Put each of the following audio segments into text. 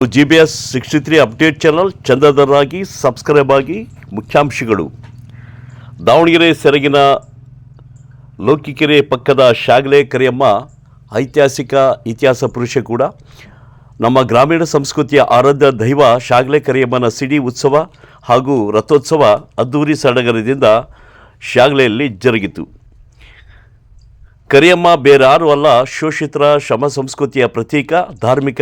G B S sixty three update channel ಚಂದದರಾಗಿ subscribe ಆಗಿ ಮುಖ್ಯಾಂಶಗಳು. ದಾವಣಗೆರೆ ಸೆರಗಿನ ಲೋಕಿಕೆರೆ ಪಕ್ಕದ ಶಾಗಲೆ ಕರಿಯಮ್ಮ ಐತಿಹಾಸಿಕ ಇತಿಹಾಸ ಪುರುಷ ಕೂಡ. ನಮ್ಮ ಗ್ರಾಮೀಣ ಸಂಸ್ಕೃತಿಯ ಆರಾಧ್ಯ ದೈವ ಶಾಗಲೆ ಕರಿಯಮ್ಮನ ಸಿಡಿ ಉತ್ಸವ ಹಾಗೂ ರಥೋತ್ಸವ ಅದ್ದೂರಿ ಸಡಗರದಿಂದ ಶಾಗಲೆಯಲ್ಲಿ ಜರುಗಿತು. ಕರಿಯಮ್ಮ ಬೇರಾರು ಅಲ್ಲ, ಶೋಷಿತರ ಶ್ರಮ ಸಂಸ್ಕೃತಿಯ ಪ್ರತೀಕ, ಧಾರ್ಮಿಕ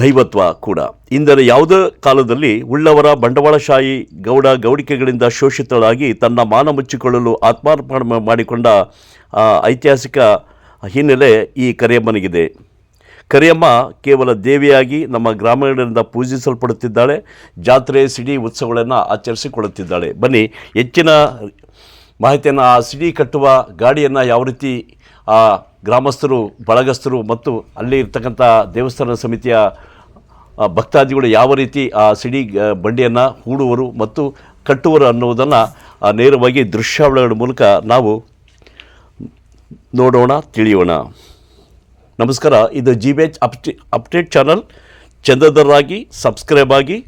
ದೈವತ್ವ ಕೂಡ. ಇಂದಿನ ಯಾವುದೇ ಕಾಲದಲ್ಲಿ ಉಳ್ಳವರ ಬಂಡವಾಳಶಾಹಿ ಗೌಡ ಗೌಡಿಕೆಗಳಿಂದ ಶೋಷಿತಳಾಗಿ ತನ್ನ ಮಾನ ಮುಚ್ಚಿಕೊಳ್ಳಲು ಆತ್ಮಾರ್ಪಣೆ ಮಾಡಿಕೊಂಡ ಐತಿಹಾಸಿಕ ಹಿನ್ನೆಲೆ ಈ ಕರಿಯಮ್ಮನಿಗಿದೆ. ಕರಿಯಮ್ಮ ಕೇವಲ ದೇವಿಯಾಗಿ ನಮ್ಮ ಗ್ರಾಮೀಣರಿಂದ ಪೂಜಿಸಲ್ಪಡುತ್ತಿದ್ದಾಳೆ. ಜಾತ್ರೆ, ಸಿಡಿ ಉತ್ಸವಗಳನ್ನು ಆಚರಿಸಿಕೊಳ್ಳುತ್ತಿದ್ದಾಳೆ. ಬನ್ನಿ, ಹೆಚ್ಚಿನ ಮಾಹಿತಿಯನ್ನು ಆ ಸಿಡಿ ಕಟ್ಟುವ ಗಾಡಿಯನ್ನು ಯಾವ ರೀತಿ ಗ್ರಾಮಸ್ಥರು, ಬಳಗಸ್ಥರು ಮತ್ತು ಅಲ್ಲಿ ಇರ್ತಕ್ಕಂಥ ದೇವಸ್ಥಾನ ಸಮಿತಿಯ ಭಕ್ತಾದಿಗಳು ಯಾವ ರೀತಿ ಆ ಸಿಡಿ ಬಂಡಿಯನ್ನು ಹೂಡುವರು ಮತ್ತು ಕಟ್ಟುವರು ಅನ್ನುವುದನ್ನು ನೇರವಾಗಿ ದೃಶ್ಯಾವಳಿಗಳ ಮೂಲಕ ನಾವು ನೋಡೋಣ, ತಿಳಿಯೋಣ. ನಮಸ್ಕಾರ, ಇದು G B H update channel. ಚಂದದರಾಗಿ, subscribe ಆಗಿ,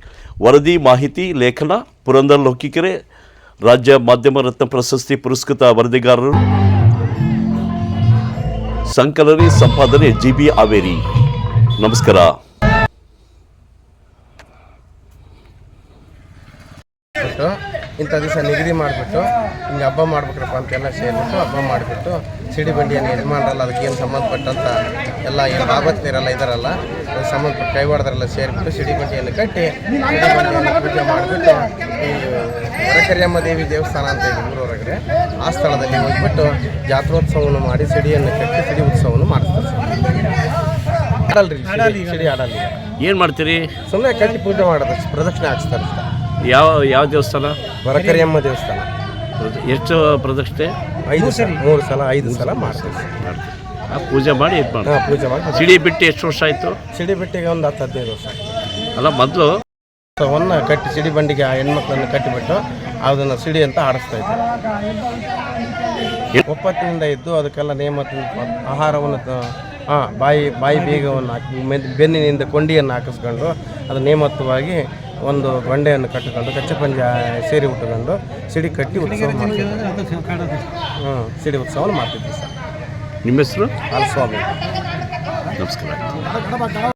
ವರದಿ, ಮಾಹಿತಿ, ಲೇಖನ ಪುರಂದರ್ ಲೋಕಿಕೆರೆ ರಾಜ್ಯ ಮಾಧ್ಯಮ ರತ್ನ ಪ್ರಶಸ್ತಿ ಪುರಸ್ಕೃತ ವರದಿಗಾರರು. ಸಂಕಲನೆ ಸಂಪಾದನೆ ಜಿ ಬಿ ಹಾವೇರಿ. ನಮಸ್ಕಾರ. ಇಂಥ ದಿವಸ ನಿಗದಿ ಮಾಡಿಬಿಟ್ಟು, ಹಿಂಗೆ ಹಬ್ಬ ಮಾಡ್ಬೇಕ್ರಪ್ಪ ಅಂತೆಲ್ಲ ಸೇರಿಬಿಟ್ಟು ಹಬ್ಬ ಮಾಡಿಬಿಟ್ಟು, ಸಿಡಿ ಬಂಡಿಯನ್ನು ಯಜಮಾನರಲ್ಲ, ಅದಕ್ಕೆ ಏನು ಸಂಬಂಧಪಟ್ಟಂಥ ಎಲ್ಲ ಏನು ಬಾಬತ್ತಿರಲ್ಲ ಇದಾರಲ್ಲ, ಅದಕ್ಕೆ ಸಂಬಂಧಪಟ್ಟ ಕೈವಾಡದರೆಲ್ಲ ಸೇರಿಬಿಟ್ಟು ಸಿಡಿ ಬಂಡಿಯನ್ನು ಕಟ್ಟಿ, ಸಿಡಿ ಬಂಡಿಯನ್ನು ಪೂಜೆ ಮಾಡಿಬಿಟ್ಟು ಈ ವರಕರಿಯಮ್ಮ ದೇವಿ ದೇವಸ್ಥಾನ ಅಂತ ಇದೆ ಊರೊಳಗಡೆ. ಆ ಸ್ಥಳದಲ್ಲಿ ಹೋಗ್ಬಿಟ್ಟು ಜಾತ್ರೋತ್ಸವವನ್ನು ಮಾಡಿ ಸಿಡಿಯನ್ನು ಕಟ್ಟಿ ಸಿಡಿ ಉತ್ಸವವನ್ನು ಮಾಡ್ತಾರೆ ಆಡಲ್ರಿ ಸಿಡಿ- ಸಿಡಿ ಏನು ಮಾಡ್ತೀರಿ? ಸುಮ್ಮನೆ ಕಟ್ಟಿ ಪೂಜೆ ಮಾಡೋದು ಪ್ರದಕ್ಷಿಣೆ ಹಾಕ್ಸ್ತಾರೆ ಅಷ್ಟೇ. ಯಾವ ಯಾವ ದೇವಸ್ಥಾನ? ವರಕರಿಯಮ್ಮ ದೇವಸ್ಥಾನ. ಎಷ್ಟು ಪ್ರದಕ್ಷಿಣೆ? ಐದು ಸಲ. ಮೂರು ಸಲ ಐದು ಸಲ ಮಾಡ್ತೀವಿ. ಆ ಪೂಜೆ ಮಾಡಿ ಇದು ಮಾಡಿ ಹಾಂ ಪೂಜೆ ಮಾಡಿ. ಸಿಡಿ ಬಿಟ್ಟು ಎಷ್ಟು ವರ್ಷ ಆಯಿತು? ಸಿಡಿ ಬಿಟ್ಟಿಗೆ ಒಂದು ಹತ್ತು ಹದಿನೈದು ವರ್ಷ ಅಲ್ಲ ಮೊದಲು ಅವನ್ನ ಕಟ್ಟಿ ಸಿಡಿ ಬಂಡಿಗೆ ಆ ಹೆಣ್ಮಕ್ಳನ್ನು ಕಟ್ಟಿಬಿಟ್ಟು ಅದನ್ನು ಸಿಡಿ ಅಂತ ಆಡಿಸ್ತಾ ಇದ್ವಿ ಒಪ್ಪತ್ತಿನಿಂದ ಇದ್ದು ಅದಕ್ಕೆಲ್ಲ ನೇಮ ಆಹಾರವನ್ನು ಹಾಂ ಬಾಯಿ ಬಾಯಿ ಬೀಗವನ್ನು ಹಾಕಿ ಮೆದ್- ಬೆನ್ನಿನಿಂದ ಕೊಂಡಿಯನ್ನು ಹಾಕಿಸ್ಕೊಂಡು ಅದು ನೇಮತ್ವವಾಗಿ ಒಂದು ಬಂಡೆಯನ್ನು ಕಟ್ಟಿಕೊಂಡು ಕಚ್ಚೆ ಪಂಜ ಸೇರಿ ಉಟ್ಟುಕೊಂಡು ಸಿಡಿ ಕಟ್ಟಿ ಉತ್ಸವ ಮಾಡ್ತಿದ್ವಿ ಹ್ಞೂ ಸಿಡಿ ಉತ್ಸವವನ್ನು ಮಾಡ್ತಿದ್ವಿ ಸರ್. ನಿಮ್ಮ ಹೆಸರು? ಹಾಲಸ್ವಾಮಿ ನಮಸ್ಕಾರ.